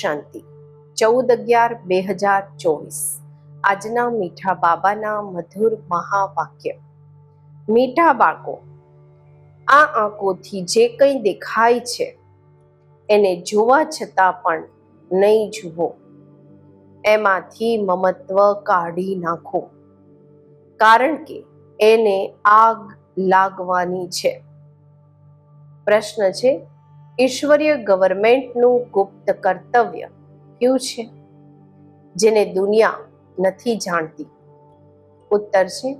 શાંતિ. ચૌદ અગિયાર બે હજાર ચોવીસ. આજના મીઠા બાબાના મધુર મહાવાક્ય. મીઠા બાળકો, આ આંખોથી જે કંઈ દેખાય છે, એને જોવા છતાં પણ નહીં જુઓ. એમાંથી મમત્વ કાઢી નાખો. કારણ કે એને આગ લાગવાની છે. પ્રશ્ન છે ઈશ્વરીય ગવર્મેન્ટનું ગુપ્ત કર્તવ્ય કયું છે? જેને દુનિયા નથી જાણતી. ઉત્તર છે,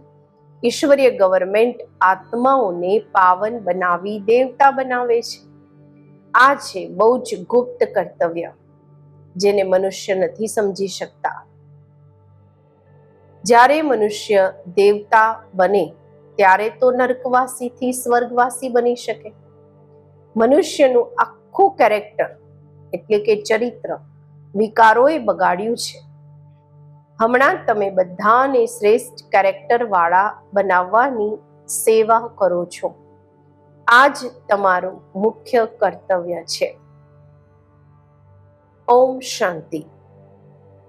ઈશ્વરીય ગવર્મેન્ટ આત્માઓને પાવન બનાવી દેવતા બનાવે છે. આ છે બહુ જ ગુપ્ત કર્તવ્ય, જેને મનુષ્ય નથી સમજી શકતા. જ્યારે મનુષ્ય દેવતા બને, ત્યારે તો નરકવાસીથી સ્વર્ગવાસી બની શકે. મનુષ્યનું આખું કેરેક્ટર એટલે કે ચરિત્ર વિકારોએ બગાડ્યું છે. હમણાં તમે બધાને શ્રેષ્ઠ કેરેક્ટરવાળા બનાવવાની સેવા કરો છો. આ જ તમારું મુખ્ય કર્તવ્ય છે. ઓમ શાંતિ.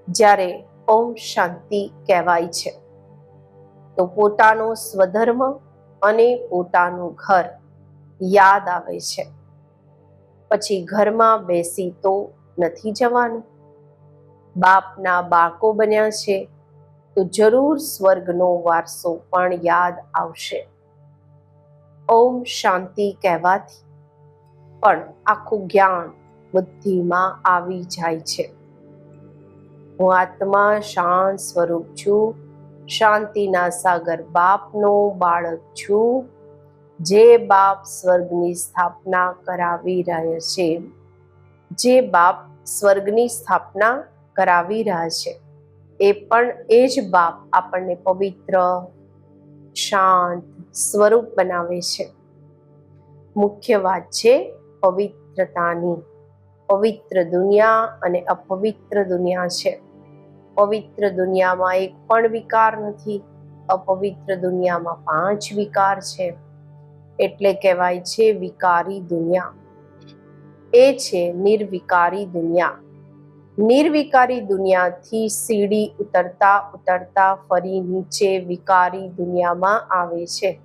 જ્યારે ઓમ શાંતિ કહેવાય છે, તો પોતાનો સ્વધર્મ અને પોતાનું ઘર યાદ આવે છે. પછી ઘરમાં બેસી તો નથી જવાનું. બાપના બાળકો બન્યા છે, તો જરૂર સ્વર્ગનો વારસો પણ યાદ આવશે. ઓમ શાંતિ કહેવાથી. પણ આખું જ્ઞાન બુદ્ધિમાં આવી જાય છે. હું આત્મા શાંત સ્વરૂપ છું, શાંતિના સાગર બાપનો બાળક છું. જે બાપ સ્વર્ગની સ્થાપના કરાવી રહ્યા છે. જે બાપ સ્વર્ગની સ્થાપના કરાવી રહ્યા છે. એ પણ એ જ બાપ આપણને પવિત્ર, શાંત સ્વરૂપ બનાવે છે. મુખ્ય વાત છે પવિત્રતાની. પવિત્ર દુનિયા અને અપવિત્ર દુનિયા છે. પવિત્ર દુનિયામાં એક પણ વિકાર નથી. અપવિત્ર દુનિયામાં પાંચ વિકાર છે. એટલે કહેવાય છે વિકારી દુનિયા. એ છે નિર્વિકારી દુનિયા. નિર્વિકારી દુનિયાથી સીડી ઉતરતા ઉતરતા ફરી નીચે વિકારી દુનિયામાં આવે છે.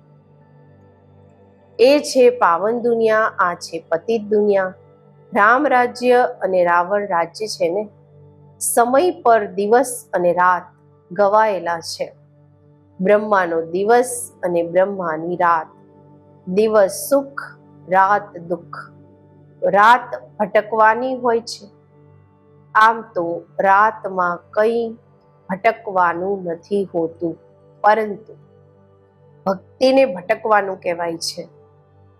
એ છે પાવન દુનિયા, આ છે પતિત દુનિયા. રામ રાજ્ય અને રાવણ રાજ્ય છે ને? સમય પર દિવસ અને રાત ગવાયેલા છે. બ્રહ્માનો દિવસ અને બ્રહ્માની રાત. દિવસ સુખ, રાત દુઃખ. રાત ભટકવાની હોય છે. આમ તો રાતમાં કંઈ ભટકવાનું નથી હોતું, પરંતુ ભક્તિને ભટકવાનું કહેવાય છે.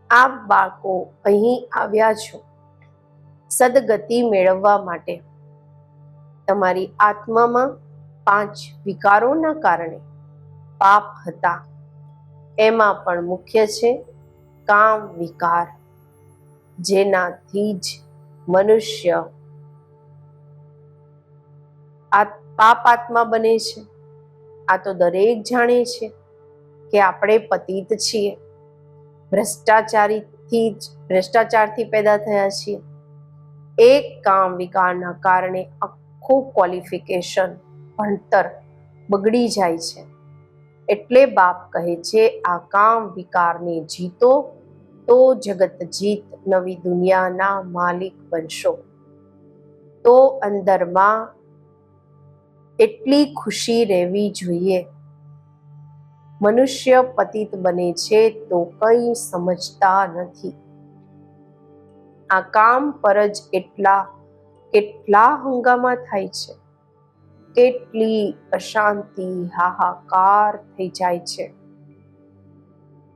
આપ બાળકો અહીં આવ્યા છો સદગતિ મેળવવા માટે. તમારી આત્મામાં પાંચ વિકારોના કારણે પાપ હતા. એમાં પણ મુખ્ય છે કામ વિકાર, જેનાથી જ મનુષ્ય આ પાપ આત્મા બને છે. આ તો દરેક જાણે છે કે આપણે પતિત છીએ. ભ્રષ્ટાચારીથી જ, ભ્રષ્ટાચારથી પેદા થયા છીએ. એક કામ વિકારના કારણે આખું ક્વોલિફિકેશન ભણતર બગડી જાય છે. એટલે બાપ કહે છે, આ કામ વિકારને જીતો તો જગત નવી દુનિયાના માલિક બનશો. તો અંદરમાં એટલી ખુશી રહેવી જોઈએ. મનુષ્ય પતિત બને છે તો કંઈ સમજતા નથી. આ કામ પર જ એટલા, કેટલા હંગામા થાય છે. કેટલી અશાંતિ હાહાકાર થઈ જાય છે.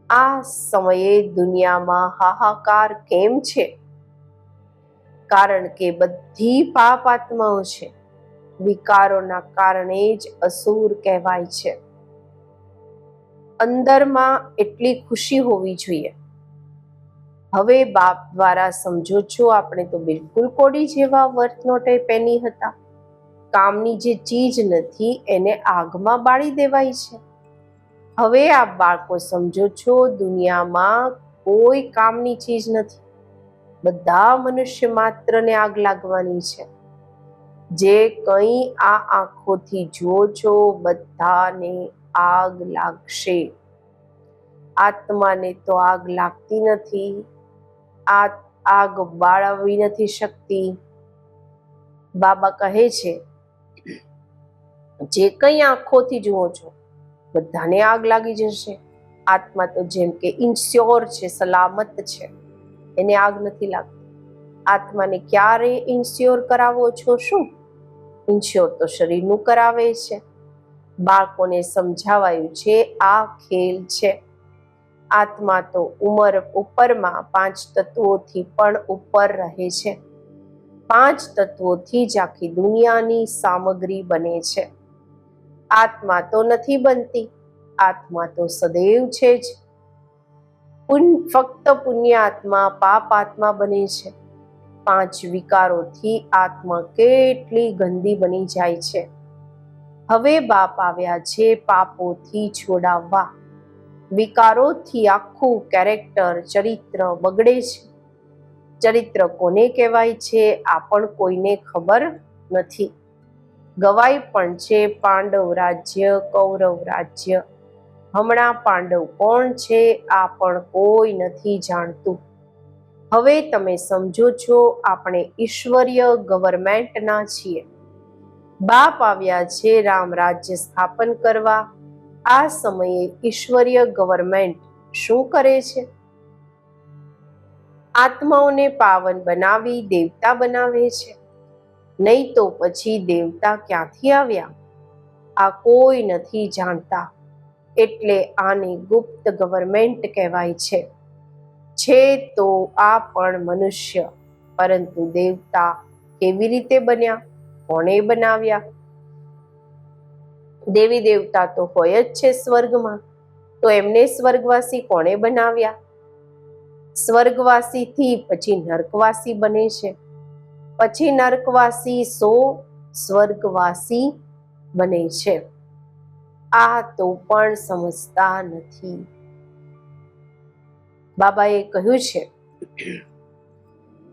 આ સમયે દુનિયામાં હાહાકાર કેમ છે? કારણ કે બધી પાપ આત્માઓ છે. વિકારોના કારણે જ અસુર કહેવાય છે. અંદરમાં એટલી ખુશી હોવી જોઈએ. હવે બાપ દ્વારા સમજો છો, આપણે તો બિલકુલ કોડી જેવા વર્તનો નોટે પેની હતા. કામની જે ચીજ નથી, એને આગમાં બાળી દેવાય છે. હવે આપ બાળકો સમજો છો, દુનિયામાં કોઈ કામની ચીજ નથી. બધા મનુષ્ય માત્રને આગ લાગવાની છે. જે કંઈ આ આંખોથી જુઓ છો, બધાને આગ લાગશે. આત્માને તો આગ લાગતી નથી. આ આગ બાળવી નથી શકતી. બાબા કહે છે, જે કંઈ આંખોથી જુઓ છો બધાને આગ લાગી જશે. આત્મા તો જેમ કે ઇન્સ્યોર છે, સલામત છે. એને આગ નથી લાગતી. આત્માને ક્યારે ઇન્સ્યોર કરાવો છો શું? ઇન્સ્યોર તો શરીરનું કરાવે છે. બાળકોને સમજાવાયું છે, આ ખેલ છે. આત્મા તો ઉંમર ઉપરમાં પાંચ તત્વોથી પણ ઉપર રહે છે. પાંચ તત્વોથી જ આખી દુનિયાની સામગ્રી બને છે. આત્મા તો નથી બનતી, આત્મા તો સદૈવ છે જ. ફક્ત પુણ્ય આત્મા પાપ આત્મા બને છે. પાંચ વિકારોથી આત્મા કેટલી ગંદી બની જાય છે. હવે બાપ આવ્યા છે પાપોથી છોડાવવા. વિકારોથી આખું કેરેક્ટર, ચરિત્ર બગડે છે. ચરિત્ર કોને કહેવાય છે, આ પણ કોઈને ખબર નથી. ગવાય પણ છે પાંડવ રાજ્ય, કૌરવ રાજ્ય. હમણાં પાંડવ કોણ છે આ પણ કોઈ નથી જાણતું. હવે તમે સમજો છો આપણે ઈશ્વરીય ગવર્મેન્ટના છીએ. બાપ આવ્યા છે રામ રાજ્ય સ્થાપન કરવા. આ સમયે ઈશ્વરીય ગવર્મેન્ટ શું કરે છે? આત્માઓને પાવન બનાવી દેવતા બનાવે છે. નહીં તો પછી દેવતા ક્યાંથી આવ્યા? આ કોઈ નથી જાણતા. એટલે આને ગુપ્ત ગવર્મેન્ટ કહેવાય છે. છે તો આ પણ મનુષ્ય, પરંતુ દેવતા કેવી રીતે બન્યા? કોણે બનાવ્યા? દેવી દેવતા તો હોય જ છે સ્વર્ગમાં. તો એમને સ્વર્ગવાસી કોણે બનાવ્યા? સ્વર્ગવાસીથી પછી નર્કવાસી બને છે. પછી નર્કવાસી સો સ્વર્ગવાસી બને છે. આ તો પણ સમજતા નથી. બાબાએ કહ્યું છે,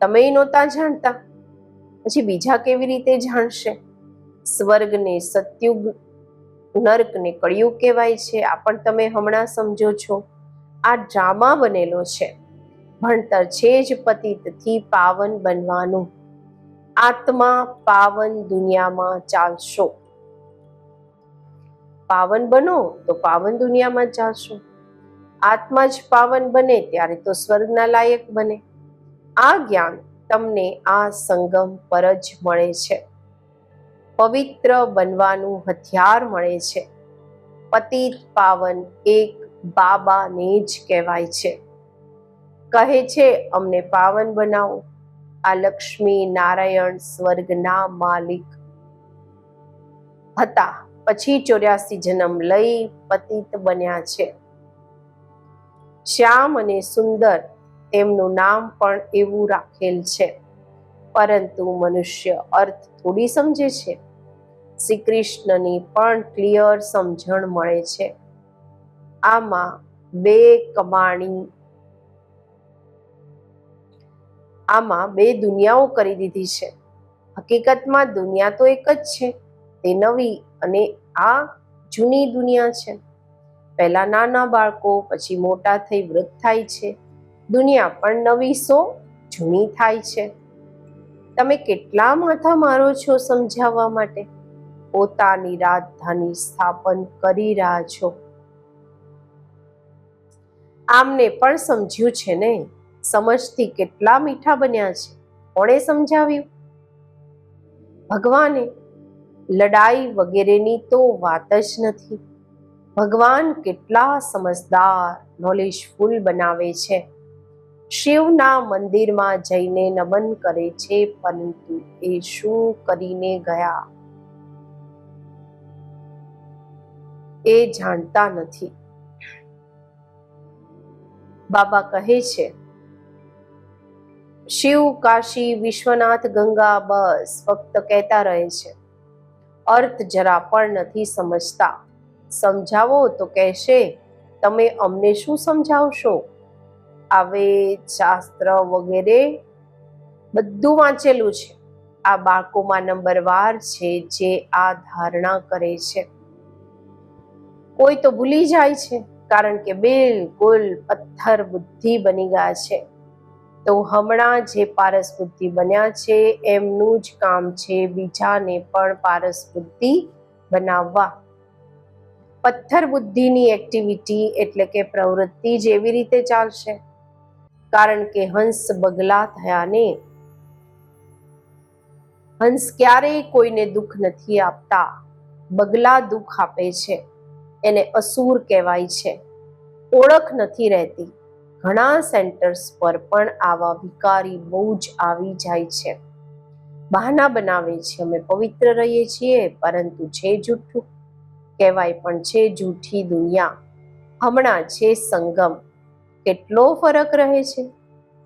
તમે નહોતા જાણતા. પછી બીજા કેવી રીતે જાણશે? સ્વર્ગને સત્યુગ, નર્કને કળિયુગ કહેવાય છે. આ પણ તમે હમણાં સમજો છો. આ ડ્રામા બનેલો છે. ભણતર છે જ પતિતથી પાવન બનવાનું. આત્મા પાવન દુનિયામાં ચાલશો. પાવન બનો તો પાવન દુનિયામાં ચાલશો. આત્મા જ પાવન બને ત્યારે તો સ્વર્ગના લાયક બને. આ જ્ઞાન તમને આ સંગમ પર જ મળે છે. પવિત્ર બનવાનું હથિયાર મળે છે. પતિત પાવન એક બાબાને જ કહેવાય છે. કહે છે, અમને પાવન બનાવો. આ લક્ષ્મી નારાયણ સ્વર્ગના માલિક હતા. પછી ચોર્યાસી જન્મ લઈ પતિત બન્યા છે. શ્યામ અને સુંદર તેમનું નામ પણ એવું રાખેલ છે. પરંતુ મનુષ્ય અર્થ થોડી સમજે છે. શ્રી કૃષ્ણની પણ ક્લિયર સમજણ મળે છે. આમાં બે કમાણી આમાં બે દુનિયાઓ કરી દીધી છે. હકીકતમાં દુનિયા તો એક જ છે, તે નવી અને આ જૂની દુનિયા છે. પહેલા નાના બાળકો, પછી મોટા થઈ વૃદ્ધ થાય છે. દુનિયા પણ નવી સો જૂની થાય છે. તમે કેટલા માથા મારો છો સમજાવવા માટે? પોતાની રાજધાની સ્થાપન કરી રહ્યા છો. આમને પણ સમજ્યું છે ને? સમજથી કેટલા મીઠા બન્યા છે. કોણે સમજાવ્યું? ભગવાને. લડાઈ વગેરેની તો વાત જ નથી. ભગવાન કેટલા સમજદાર નોલેજફુલ બનાવે છે. શિવના મંદિરમાં જઈને નમન કરે છે, પરંતુ એ શું કરીને ગયા? એ જાણતા નથી. બાબા કહે છે શિવ, કાશી, વિશ્વનાથ, ગંગા બસ ફક્ત કહેતા રહે છે. અર્થ જરા પણ નથી સમજતા. સમજાવો તો કહેશે, તમે અમને શું સમજાવશો? આવે શાસ્ત્ર વગેરે? બધું વાંચેલું છે. આ બાળકોમાં નંબરવાર છે જે આ ધારણા કરે છે. કોઈ તો ભૂલી જાય છે, કારણ કે બિલકુલ પથ્થર બુદ્ધિ બની ગયા છે. તો હમણાં જે પારસ બુદ્ધિ બન્યા છે, એમનું જ કામ છે બીજાને પણ પારસ બુદ્ધિ બનાવવા. પથ્થર બુદ્ધિની એક્ટિવિટી એટલે કે પ્રવૃત્તિ જ એવી રીતે ચાલશે. કારણ કે હંસ બગલા થયા ને. હંસ ક્યારેય કોઈને દુઃખ નથી આપતા. બગલા દુઃખ આપે છે. એને અસુર કહેવાય છે. ઓળખ નથી રહેતી. ઘણા સેન્ટર્સ પર પણ આવા વિકારી બહુ જ આવી જાય છે. બહાના બનાવે છે. અમે પવિત્ર રહીએ છીએ, પરંતુ છે જૂઠું. કહેવાય પણ છે જૂઠી દુનિયા. હમણાં છે સંગમ. કેટલો ફરક રહે છે?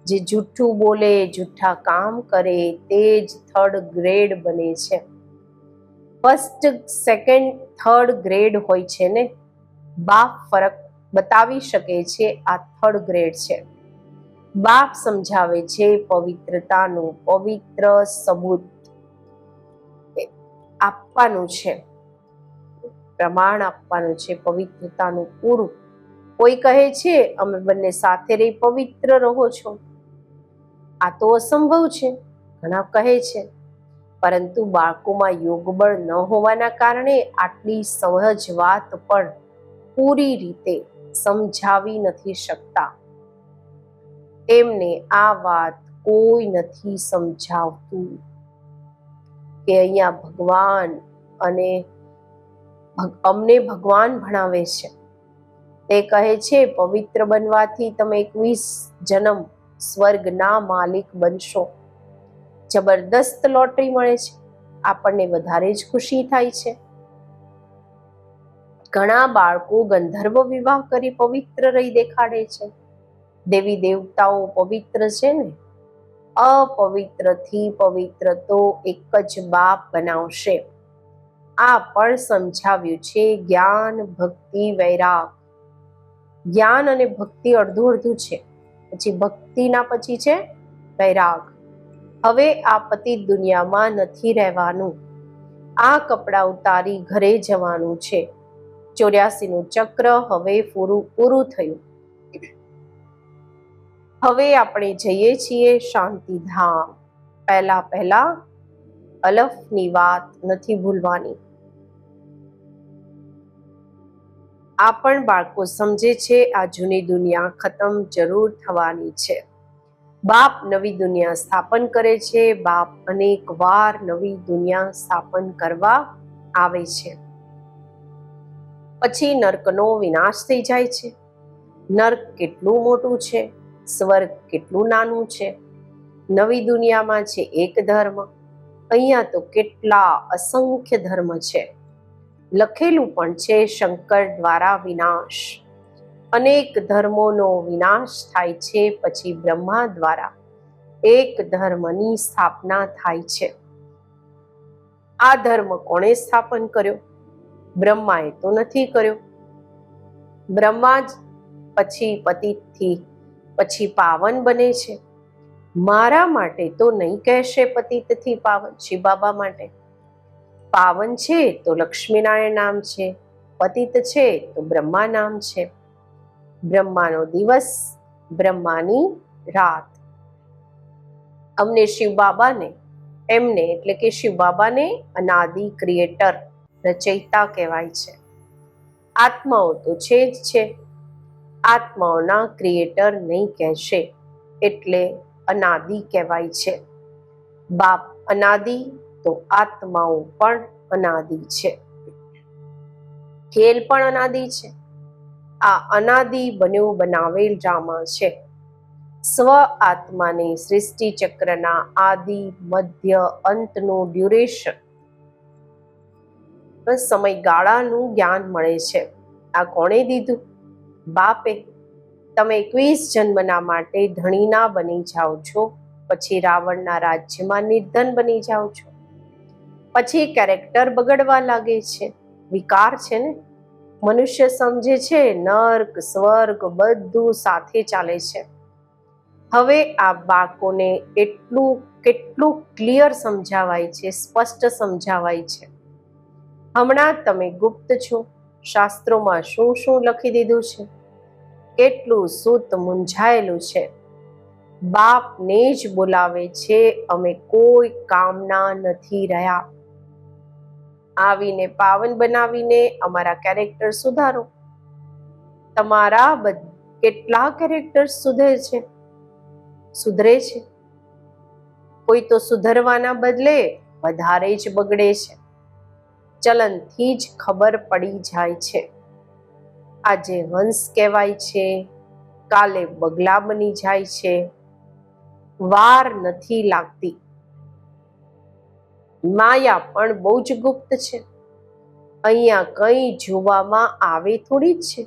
જે જૂઠું બોલે, જૂઠા કામ કરે, તે જ થર્ડ ગ્રેડ બને છે. ફર્સ્ટ સેકન્ડ થર્ડ ગ્રેડ હોય છે ને? બાપ ફરક બતાવી શકે છે, આ થર્ડ ગ્રેડ છે. બાપ સમજાવે છે પવિત્રતાનું, પવિત્ર સબૂત. આપવાનું છે, પ્રમાણ આપવાનું છે, પવિત્રતાનું પૂરું. કોઈ કહે છે, અમે બંને સાથે રહી પવિત્ર રહો છો. આ તો અસંભવ છે, ઘણા કહે છે. પરંતુ બાળકોમાં યોગબળ ન હોવાના કારણે આટલી સહજ વાત પણ પૂરી રીતે સમજાવી નથી શકતા. તેમને આ વાત કોઈ નથી સમજાવતું કે અહીંયા ભગવાન અને અમને ભગવાન ભણાવે છે. તે કહે છે, પવિત્ર બનવાથી તમે એકવીસ જન્મ સ્વર્ગના માલિક બનશો. જબરદસ્ત લોટરી મળે છે. આપણને વધારે જ ખુશી થાય છે. ઘણા બાળકો ગંધર્વ વિવાહ કરી પવિત્ર રહી દેખાડે છે. દેવી દેવતાઓ પવિત્ર છે ને? અપવિત્રથી પવિત્ર તો એક જ બાપ બનાવશે. આ પણ સમજાવ્યું છે જ્ઞાન, ભક્તિ, વૈરાગ. જ્ઞાન અને ભક્તિ અડધું અડધું છે. પછી ભક્તિના પછી છે વૈરાગ. હવે આ પતિ દુનિયામાં નથી રહેવાનું. આ કપડાં ઉતારી ઘરે જવાનું છે. ચોર્યાસીનું ચક્ર હવે પૂરું પૂરું થયું. હવે આપણે જઈએ છીએ શાંતિધામ. પહેલા પહેલા અલફની વાત નથી ભૂલવાની. આ પણ બાળકો સમજે છે, આ જૂની દુનિયા ખતમ જરૂર થવાની છે. બાપ નવી દુનિયા સ્થાપન કરે છે, બાપ અનેક વાર નવી દુનિયા સ્થાપન કરવા આવે છે. પછી નર્કનો વિનાશ થઈ જાય છે. નર્ક કેટલું મોટું છે, સ્વર્ગ કેટલું નાનું છે. નવી દુનિયામાં છે એક ધર્મ, અહીંયા તો કેટલા અસંખ્ય ધર્મ છે. લખેલું પણ છે શંકર દ્વારા વિનાશ. અનેક ધર્મોનો વિનાશ થાય છે પછી બ્રહ્મા દ્વારા. એક ધર્મની સ્થાપના થાય છે. આ ધર્મ કોણે સ્થાપન કર્યો? બ્રહ્માએ તો નથી કર્યો. બ્રહ્મા જ પછી પતિથી, પછી પાવન બને છે. મારા માટે તો નહીં કહેશે પતિતથી પાવન શિવ બાબા માટે. પાવન છે તો લક્ષ્મીનારાયણ નામ છે, પતિત છે તો બ્રહ્મા નામ છે. બ્રહ્માનો દિવસ, બ્રહ્માની રાત. અમને શિવ બાબાને એમને એટલે કે શિવ બાબાને અનાદિ ક્રિએટર રચયિતા કહેવાય છે. આત્માઓ તો છે જ છે. આત્માઓના ક્રિએટર નહીં કહેશે એટલે અનાદિ કહેવાય છે. બાપ અનાદિ તો આત્માઓ પણ અનાદિ છે. ખેલ પણ અનાદિ છે. આ અનાદિ બન્યું બનાવેલ ડ્રામા છે. સ્વ આત્માને સૃષ્ટિ ચક્રના આદિ મધ્ય અંતનું ડ્યુરેશન સમયગાળાનું જ્ઞાન મળે છે. આ કોણે દીધું? બાપે. તમે એકવીસ જન્મના માટે ધણીના બની જાઓ છો, પછી રાવણના રાજ્યમાં નિર્ધન બની જાઓ છો. પછી કેરેક્ટર બગડવા લાગે છે. વિકાર છે ને? મનુષ્ય સમજે છે, નર્ક, સ્વર્ગ બધું સાથે ચાલે છે. હવે આ બાળકોને એટલું, કેટલું ક્લિયર સમજાવાય છે, સ્પષ્ટ સમજાવાય છે. હમણાં તમે ગુપ્ત છો. શાસ્ત્રોમાં શું શું લખી દીધું છે? કેટલું સૂત મૂંઝાયેલું છે. બાપને જ બોલાવે છે, અમે કોઈ કામના નથી રહ્યા. આવીને પાવન બનાવીને અમારા કેરેક્ટર સુધારો. તમારા કેટલા કેરેક્ટર સુધરે છે? સુધરે છે. કોઈ તો સુધરવાના બદલે વધારે જ બગડે છે. ચલનથી જ ખબર પડી જાય છે. આજે હંસ કહેવાય છે, કાલે બગલા બની જાય છે. વાર નથી લાગતી. માયા પણ બહુ જ ગુપ્ત છે. અહીંયા કંઈ જોવામાં આવે થોડી જ છે.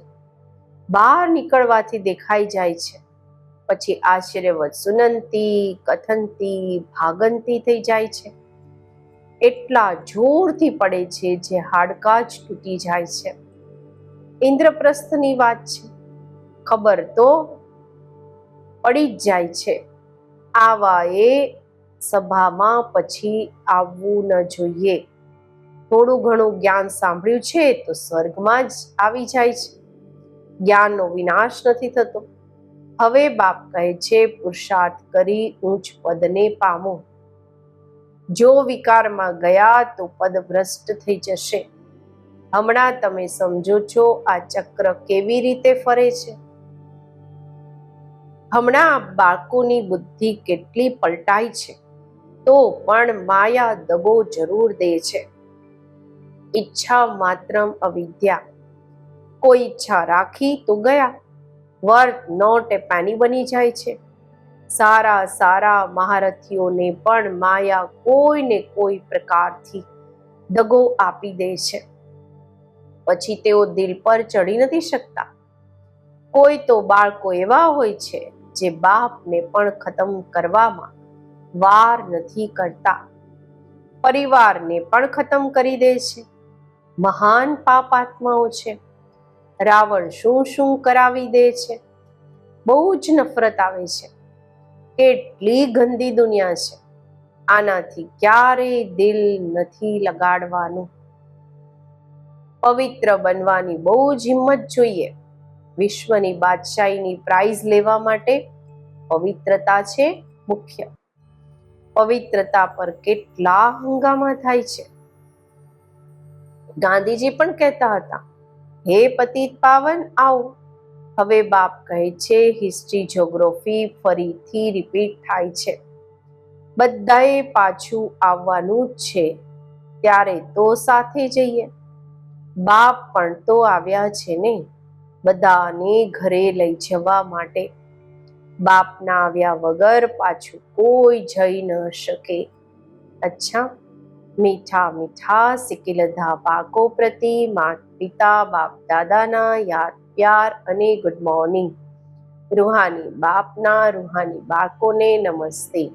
બહાર નીકળવાથી દેખાઈ જાય છે. પછી આશ્ચર્યવત સુનંતી કથનતી ભાગંતી થઈ જાય છે. એટલા જોરથી પડે છે જે હાડકા જ તૂટી જાય છે. ઇન્દ્રપ્રસ્થની વાત છે. ખબર તો પડી જ જાય છે. આવા એ સભામાં પછી આવવું ન જોઈએ. થોડું ઘણું જ્ઞાન સાંભળ્યું છે તો સ્વર્ગમાં જ આવી જાય છે. જ્ઞાનનો વિનાશ નથી થતો. હવે બાપ કહે છે, પુરુષાર્થ કરી ઊંચ પદને પામો. જો વિકારમાં ગયા તો પદ ભ્રષ્ટ થઈ જશે. હમણાં તમે સમજો છો આ ચક્ર કેવી રીતે ફરે છે? હમણાં બાળકોની બુદ્ધિ કેટલી પલટાય છે? તો પણ માયા દગો જરૂર દે છે. ઈચ્છા માત્રમ અવિદ્યા. કોઈ ઈચ્છા રાખી તો ગયા. વર્ત નોટ એ પાની બની જાય છે. સારા સારા મહારથીઓને પણ માયા કોઈને કોઈ પ્રકારથી દગો આપી દે છે. પછી તેઓ દિલ પર ચડી નથી શકતા. કોઈ તો બાળકો એવા હોય છે જે બાપને પણ ખતમ કરવામાં વાર નથી કરતા. પરિવારને પણ ખતમ કરી દે છે. મહાન પાપ આત્માઓ છે. રાવણ શું શું કરાવી દે છે? બહુ જ નફરત આવે છે. કેટલી ગંદી દુનિયા છે. આનાથી ક્યારેય દિલ નથી લગાડવાનું. પવિત્ર બનવાની બહુ જ હિંમત જોઈએ. વિશ્વની બાદશાહીની પ્રાઇઝ લેવા માટે પવિત્રતા છે મુખ્ય. પવિત્રતા પર કેટલા હંગામા થાય છે. ગાંધીજી પણ કહેતા હતા, હે પતિત પાવન, આવો. હવે બાપ કહે છે હિસ્ટ્રી જ્યોગ્રાફી ફરીથી રિપીટ થાય છે. બધાએ પાછું આવવાનું જ છે. ત્યારે તો સાથે જઈએ. બાપ પણ તો આવ્યા છે ને? બધાને ઘરે લઈ જવા માટે. બાપના આવ્યા વગર પાછું કોઈ જઈ ન શકે. અચ્છા, મીઠા મીઠા સિકિલધા પાકો પ્રતિ માત પિતા બાપ દાદાના યાદ પ્યાર અને ગુડ મોર્નિંગ રૂહાની બાપના રૂહાની બાળકોને નમસ્તે.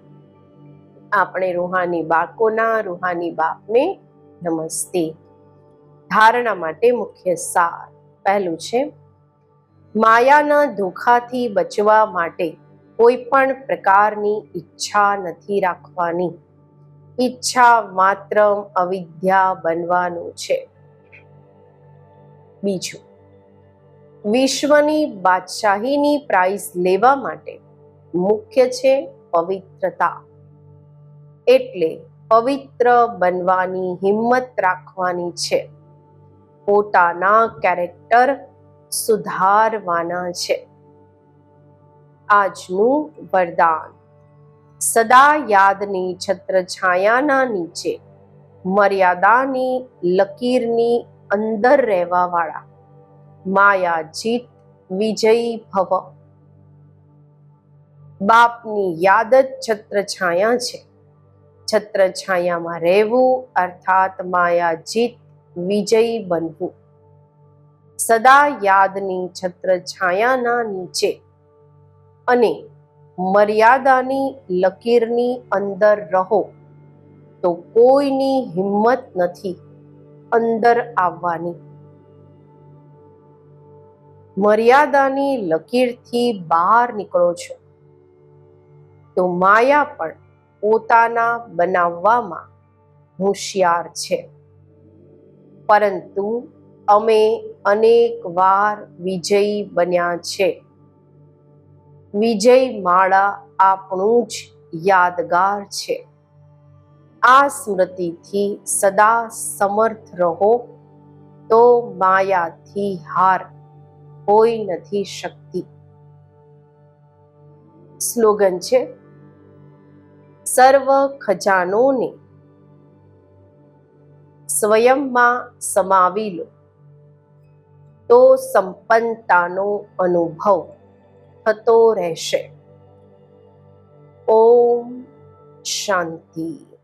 આપણે રૂહાની બાળકોના રૂહાની બાપને નમસ્તે. ધારણા માટે મુખ્ય સાર પહેલું છે, માયાના ધોખાથી બચવા માટે કોઈ પણ પ્રકારની ઈચ્છા નથી રાખવાની. ઈચ્છા માત્ર અવિદ્યા બનવાનું છે. બીજું વિશ્વની બાદશાહીની પ્રાઇઝ લેવા માટે મુખ્ય છે પવિત્રતા. એટલે પવિત્ર બનવાની હિંમત રાખવાની છે. પોતાના કેરેક્ટર સુધારવાના છે. આજનું વરદાન. સદા યાદની છત્રછાયાના નીચે, મર્યાદાની લકીરની અંદર રહેવા વાળા માયા જીત વિજયી ભવ. બાપની યાદ જ છત્રછાયા છે. છત્રછાયામાં રહેવું અર્થાત માયા જીત વિજયી બનવું. સદા યાદની છત્રછાયાના નીચે અને મર્યાદાની લકીરની અંદર રહો તો કોઈની હિંમત નથી અંદર આવવાની. મર્યાદાની લકીરથી બહાર નીકળો છો. તો માયા પણ પોતાના બનાવવામાં હોશિયાર છે. પરંતુ અમે અનેક વાર વિજયી બન્યા છે. વિજય માળા આપણું જ યાદગાર છે. આ સ્મૃતિથી સદા સમર્થ રહો તો માયાથી હાર હોઈ નથી શક્તિ. સ્લોગન છે, સર્વ ખજાનોને સ્વયંમાં સમાવી લો. તો સંપન્નતાનો અનુભવ થતો રહેશે. ઓમ શાંતિ.